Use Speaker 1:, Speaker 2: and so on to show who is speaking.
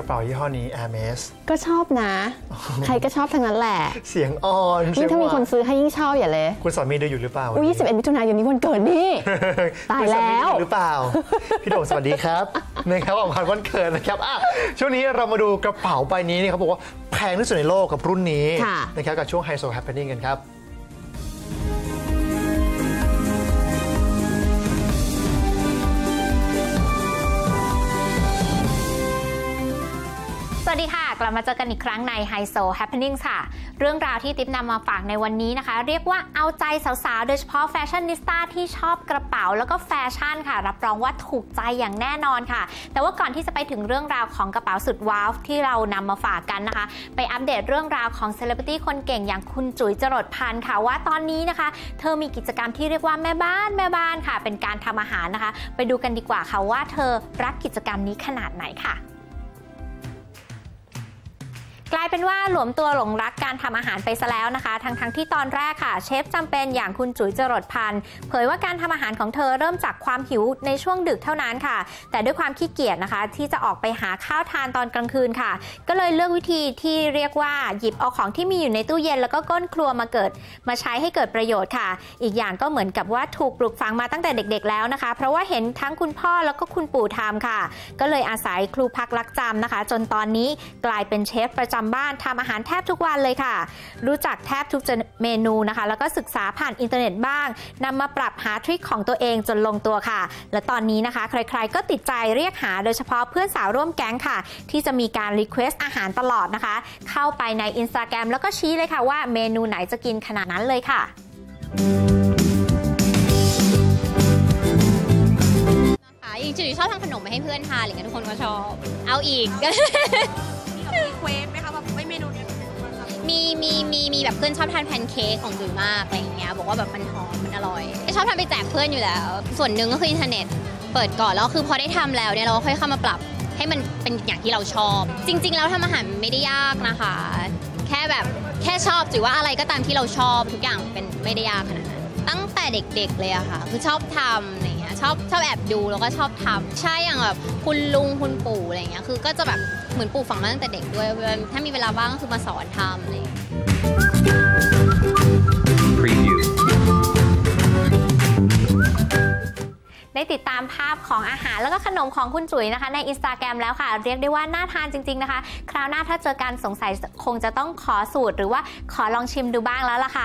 Speaker 1: อบแม้กระเป๋ายี่ห้อนี้ Hermes
Speaker 2: ก็ชอบนะ ใครก็ชอบทั้งนั้นแหละ
Speaker 1: เสียงอ่อน
Speaker 2: ยิ่งถ้ามี
Speaker 1: เสียงหว
Speaker 2: คนซื้อให้ยิ่งชอบอย่าเลย
Speaker 1: คุณสามีดูอยู่หรือเปล่า
Speaker 2: อุ้ย21มิถุนายนนี้วันเกิดนี่ตาย
Speaker 1: คุณสมี
Speaker 2: แล้ว
Speaker 1: ดูอยู่หรือเปล่า พี่โด่งสวัสดีครับนะครับของขวัญวันเกิดนะครับอะช่วงนี้เรามาดูกระเป๋าใบนี้นี่เขาบอกว่าแพงที่สุดในโลกกับรุ่นนี้
Speaker 2: ค่ะ
Speaker 1: นะครับกับช่วงไฮโซแฮป p ป n น n งกันครับ
Speaker 3: วัสดีค่ะ กลับมาเจอกันอีกครั้งใน h i โซ Happening ค่ะ เรื่องราวที่ติ๊บนำมาฝากในวันนี้นะคะ เรียกว่าเอาใจสาวๆ โดยเฉพาะแฟชั่นนิสต้าที่ชอบกระเป๋าแล้วก็แฟชั่นค่ะ รับรองว่าถูกใจอย่างแน่นอนค่ะ แต่ว่าก่อนที่จะไปถึงเรื่องราวของกระเป๋าสุดว้าวที่เรานำมาฝากกันนะคะ ไปอัปเดตเรื่องราวของเซเลบริตี้คนเก่งอย่างคุณจุ๋ยจรดพันธ์ค่ะว่าตอนนี้นะคะ เธอมีกิจกรรมที่เรียกว่าแม่บ้านแม่บ้านค่ะ เป็นการทำอาหารนะคะ ไปดูกันดีกว่าค่ะว่าเธอรักกิจกรรมนี้ขนาดไหนค่ะ กลายเป็นว่าหลวมตัวหลงรักการทำอาหารไปซะแล้วนะคะ ทั้งทั้งๆที่ตอนแรกค่ะ เชฟจำเป็นอย่างคุณจุ๋ยจรดพันธ์เผยว่าการทำอาหารของเธอเริ่มจากความหิวในช่วงดึกเท่านั้นค่ะ แต่ด้วยความขี้เกียจนะคะ ที่จะออกไปหาข้าวทานตอนกลางคืนค่ะ ก็เลยเลือกวิธีที่เรียกว่าหยิบเอาของที่มีอยู่ในตู้เย็นแล้วก็ก้นครัวมาเกิด มาใช้ให้เกิดประโยชน์ค่ะ อีกอย่างก็เหมือนกับว่าถูกปลูกฝังมาตั้งแต่เด็กๆ แล้วนะคะ เพราะว่าเห็นทั้งคุณพ่อแล้วก็คุณปู่ทำค่ะ ก็เลยอาศัยครูพักรักจำนะคะ จนตอนนี้กลายเป็นเชฟประจำบ้านทำอาหารแทบทุกวันเลยค่ะ รู้จักแทบทุกเมนูนะคะ แล้วก็ศึกษาผ่านอินเทอร์เน็ตบ้างนำมาปรับหาทริคของตัวเองจนลงตัวค่ะ และตอนนี้นะคะ ใครๆก็ติดใจเรียกหาโดยเฉพาะเพื่อนสาวร่วมแก๊งค่ะ ที่จะมีการรีเควสอาหารตลอดนะคะ เข้าไปใน Instagram แล้วก็ชี้เลยค่ะว่าเมนูไหนจะกินขนาดนั้นเลยค่ะ
Speaker 4: ค่ะจริงๆชอบทำขนมไปให้เพื่อนทานอะไรเงี้ยทุกคนก็ชอบ เอาอีก
Speaker 5: มีเควฟ มีมีมี
Speaker 4: แบบเพื่อนชอบทานแพนเค้กของจุ๋ยมากอะไรอย่างเงี้ยบอกว่าแบบมันหอมมันอร่อย ชอบทำไปแจกเพื่อนอยู่แล้ว ส่วนหนึ่งก็คืออินเทอร์เน็ตเปิดก่อนแล้วคือพอได้ทำแล้วเนี่ยเราก็ค่อยเข้ามาปรับให้มันเป็นอย่างที่เราชอบ จริง ๆ แล้วทำอาหารไม่ได้ยากนะคะ แค่แบบแค่ชอบจุ๋ยว่าอะไรก็ตามที่เราชอบทุกอย่างเป็นไม่ได้ยากขนาดนั้นตั้งแต่เด็กๆเลยอะค่ะ คือชอบทำอะไรเงี้ยชอบชอบแอบดูแล้วก็ชอบทำใช่อย่างแบบคุณลุงคุณปู่อะไรเงี้ยคือก็จะแบบเหมือนปลูกฝังมาตั้งแต่เด็กด้วยเวลาถ้ามีเวลาว่างก็คือมาสอนทำอะไร
Speaker 3: ได้ติดตามภาพของอาหารแล้วก็ขนมของคุณจุ๋ยนะคะ ในอินสตาแกรมแล้วค่ะ เรียกได้ว่าน่าทานจริง ๆนะคะ คราวหน้าถ้าเจอกันสงสัยคงจะต้องขอสูตร หรือว่าขอลองชิมดูบ้างแล้วล่ะค่ะ